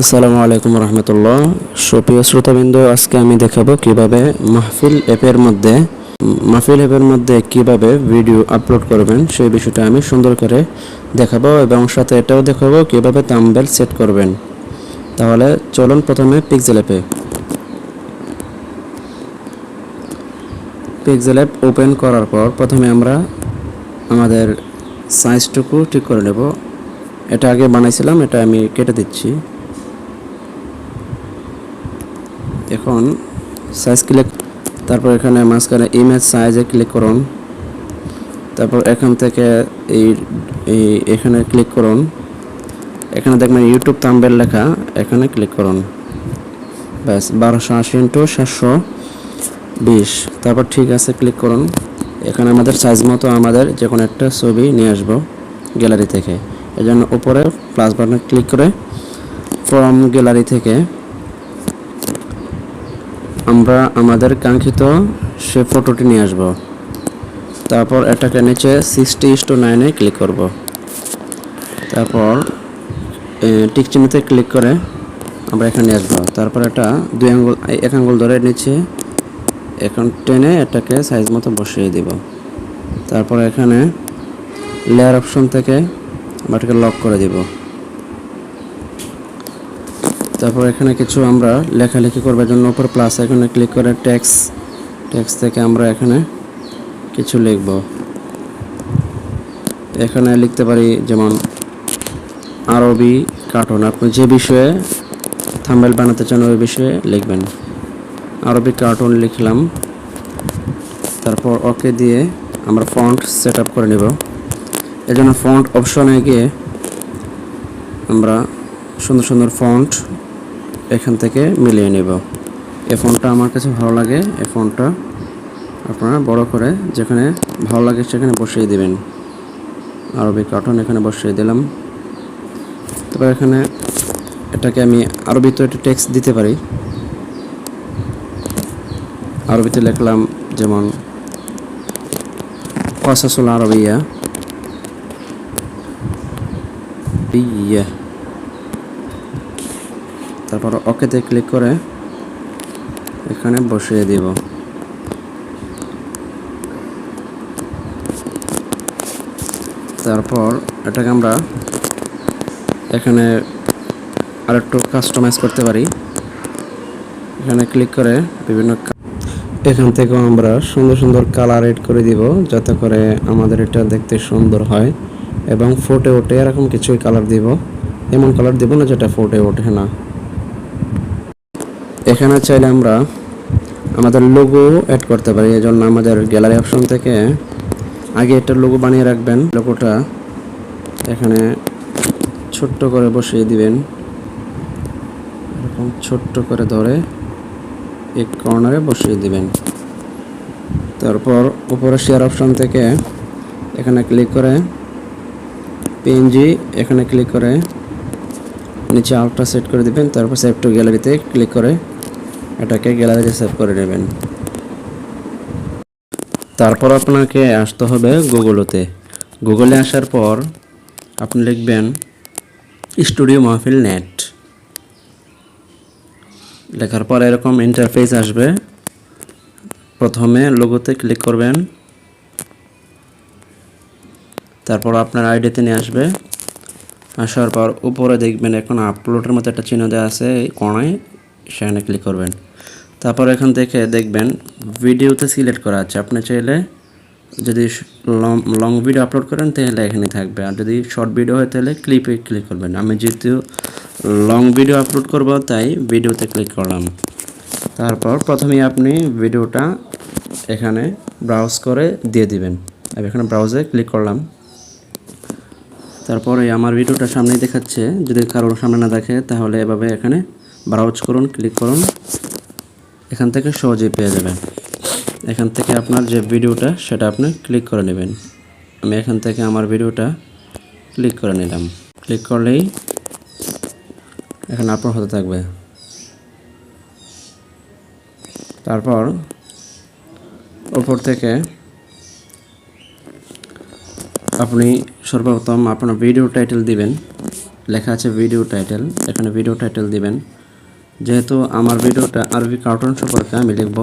আসসালামু আলাইকুম রহমতুল্লাহ। সুপ্রিয় শ্রোতাবিন্দু, আজকে আমি দেখাবো কীভাবে মাহফিল অ্যাপের মধ্যে, মাহফিল অ্যাপের মধ্যে কীভাবে ভিডিও আপলোড করবেন সেই বিষয়টা আমি সুন্দর করে দেখাবো এবং সাথে এটাও দেখাবো কীভাবে তাম্বেল সেট করবেন। তাহলে চলুন প্রথমে পিক্সেল অ্যাপে পিক্সেল অ্যাপ ওপেন করার পর প্রথমে আমরা আমাদের সাইজটুকু ঠিক করে নেব। এটা আগে বানাইছিলাম, এটা আমি কেটে দিচ্ছি। এখন সাইজ ক্লিক তারপর এখানে মাঝখানে ইমেজ সাইজে ক্লিক করুন। তারপর এখান থেকে এই এখানে ক্লিক করুন। এখানে দেখবেন ইউটিউব তাম্বেল লেখা, এখানে ক্লিক করুন। ব্যাস, বারোশো আশি ইন্টু সাতশো বিশ। তারপর ঠিক আছে ক্লিক করুন। এখানে আমাদের সাইজ মতো আমাদের যে কোনো একটা ছবি নিয়ে আসব গ্যালারি থেকে। এই জন্য উপরে প্লাস বাটনে ক্লিক করে ফ্রম গ্যালারি থেকে আমরা আমাদের কাঙ্ক্ষিত সে ফটোটি নিয়ে আসব। তারপর এটাকে নিচে সিক্সটি টু নাইনে ক্লিক করব। তারপর টিক চিহ্নতে ক্লিক করে আমরা এখানে আসব। তারপর এটা দুই আঙ্গুল, এক আঙ্গুল ধরে নিচে, এখন টেনে এটাকে সাইজ মতো বসিয়ে দিব। তারপর এখানে লেয়ার অপশন থেকে আমরা এটাকে লক করে দিব। তারপর এখানে কিছু আমরা লেখালেখি করবার জন্য উপর প্লাস এখানে ক্লিক করে ট্যাক্স ট্যাক্স থেকে আমরা এখানে কিছু লিখব। এখানে লিখতে পারি যেমন, আরবি কার্টুন আপনি যে বিষয়ে থাম্বেল বানাতে চান ওই বিষয়ে লিখবেন। আরবি কার্টুন লিখলাম, তারপর ওকে দিয়ে আমরা ফন্ট সেট আপ করে নেব। এজন্য ফন্ট অপশনে গিয়ে আমরা সুন্দর সুন্দর ফন্ট এখান থেকে মিলিয়ে নেব। এ ফোনটা আমার কাছে ভালো লাগে এ ফোনটা আপনারা বড় করে যেখানে ভালো লাগে সেখানে বসিয়ে দেবেন। আরবি কার্টুন এখানে বসিয়ে দিলাম। তারপর এখানে এটাকে আমি আরবিতে একটা টেক্সট দিতে পারি। আরবিতে লিখলাম যেমন, কসাসুল আরবিয়া। ইয়া। তারপর ওকেতে ক্লিক করে এখানে বসিয়ে দিব। তারপর এটাকে আমরা এখানে আরেকটু কাস্টমাইজ করতে পারি। এখানে ক্লিক করে বিভিন্ন এখান থেকেও আমরা সুন্দর সুন্দর কালার এড করে দিব যাতে করে আমাদের এটা দেখতে সুন্দর হয় এবং ফোটে ওঠে এরকম কিছুই কালার দিব। এমন কালার দিব না যেটা ফোটে ওঠে না। এখানে চাইলে আমরা আমাদের লোগো অ্যাড করতে পারি। এই জন্য আমাদের গ্যালারি অপশন থেকে আগে একটা লোগো বানিয়ে রাখবেন। লোগোটা এখানে ছোট্ট করে বসিয়ে দিবেন। এরকম ছোট্ট করে ধরে এক কর্নারে বসিয়ে দিবেন। তারপর উপরে শেয়ার অপশন থেকে এখানে ক্লিক করে পিএনজি এখানে ক্লিক করে নিচে আউটটা সেট করে দিবেন। তারপর সেভ টু গ্যালারিতে ক্লিক করে এটাকে গ্যালারিতে সেভ করে নেবেন। তারপর আপনাকে আসতে হবে গুগলতে। গুগলে আসার পর আপনি লিখবেন স্টুডিও মাহফিল নেট। লেখার পর এরকম ইন্টারফেস আসবে। প্রথমে লোগোতে ক্লিক করবেন। তারপর আপনার আইডিতে নিয়ে আসবে। আসার পর উপরে দেখবেন এখন আপলোডের মতো একটা চিহ্ন দেওয়া আছে কোণায়। সেখানে ক্লিক করবেন। তারপর এখান থেকে দেখবেন ভিডিওতে সিলেক্ট করা আছে। আপনি চাইলে যদি লং ভিডিও আপলোড করেন, তাহলে এখানে থাকবে। আর যদি শর্ট ভিডিও হয়, তাহলে ক্লিপে ক্লিক করবেন। আমি যেহেতু লং ভিডিও আপলোড করব, তাই ভিডিওতে ক্লিক করলাম। তারপর প্রথমেই আপনি ভিডিওটা এখানে ব্রাউজ করে দিয়ে দিবেন। আমি এখানে ব্রাউজে ক্লিক করলাম। তারপরে আমার ভিডিওটা সামনেই দেখাচ্ছে। যদি কারোর সামনে না দেখে, তাহলে এভাবে এখানে ব্রাউজ করুন ক্লিক করুন। এখান থেকে সহজেই পেয়ে যাবেন। এখান থেকে আপনার যে ভিডিওটা, সেটা আপনি ক্লিক করে নেবেন। আমি এখান থেকে আমার ভিডিওটা ক্লিক করে নিলাম। ক্লিক করলেই এখানে আপলোড হতে থাকবে। তারপর উপর থেকে আপনি সর্বপ্রথম আপনার ভিডিও টাইটেল দিবেন। লেখা আছে ভিডিও টাইটেল এখানে ভিডিও টাইটেল দিবেন। যেহেতু আমার ভিডিওটা আরবি কার্টুন সম্পর্কে আমি লিখব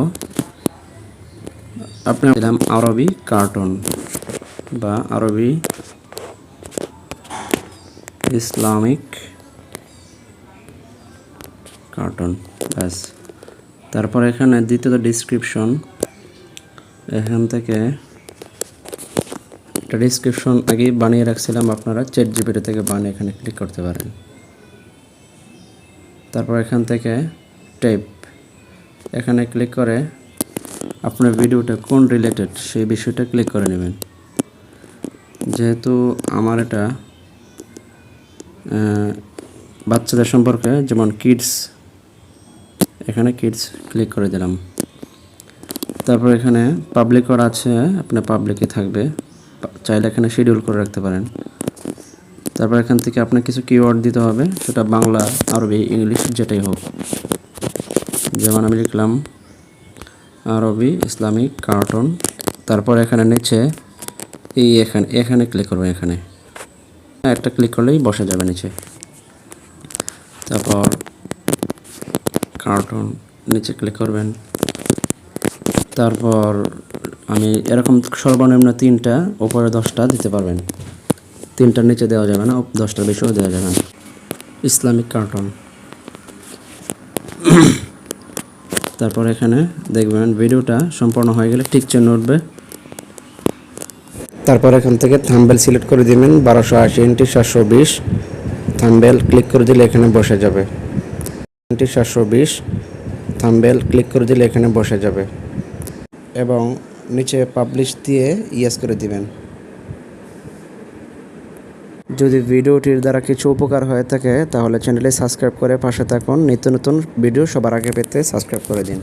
আপনার দিলাম আরবি কার্টুন বা আরবি ইসলামিক কার্টুন ব্যাস। তারপর এখানে দ্বিতীয়ত ডিসক্রিপশন এখান থেকে একটা ডিসক্রিপশন আগেই বানিয়ে রাখছিলাম আপনারা চেট জিপিটি থেকে বানিয়ে এখানে ক্লিক করতে পারেন। তারপর এখান থেকে টেপ এখানে ক্লিক করে আপনার ভিডিওটা কোন রিলেটেড সেই বিষয়টা ক্লিক করে নেবেন। যেহেতু আমার এটা বাচ্চাদের সম্পর্কে যেমন কিডস এখানে কিডস ক্লিক করে দিলাম। তারপর এখানে পাবলিক করা আছে, আপনার পাবলিকে থাকবে। চাইলে এখানে শিডিউল করে রাখতে পারেন। তারপর এখান থেকে আপনার কিছু কিওয়ার্ড দিতে হবে, সেটা বাংলা, আরবি, ইংলিশ, যেটাই হোক। যেমন আমি লিখলাম, আরবি, ইসলামিক, কার্টুন। তারপর এখানে নিচে এই এখানে এখানে ক্লিক করবেন এখানে। একটা ক্লিক করলেই বসে যাবে নিচে। তারপর কার্টুন নিচে ক্লিক করবেন। তারপর আমি এরকম সর্বনিম্ন তিনটা, উপরে দশটা দিতে পারবেন। তিনটার নিচে দেওয়া যাবে না, দশটার বেশিও দেওয়া যাবে না। Islamic cartoon. তারপর এখানে দেখবেন ভিডিওটা সম্পূর্ণ হয়ে গেলে ঠিক চিহ্ন উঠবে। তারপর এখান থেকে থাম্বেল সিলেক্ট করে দিবেন, বারোশো আশি ইন্টি সাতশো বিশ। থাম্বেল ক্লিক করে দিলে এখানে বসে যাবে। ইন্টি সাতশো বিশ, থাম্বেল ক্লিক করে দিলে এখানে বসে যাবে। এবং নিচে পাবলিশ দিয়ে ইয়েস করে দিবেন। যদি ভিডিওটির দ্বারা কিছু উপকার হয়ে থাকে, তাহলে চ্যানেলে সাবস্ক্রাইব করে পাশে থাকুন। নিত্য নতুন ভিডিও সবার আগে পেতে সাবস্ক্রাইব করে দিন।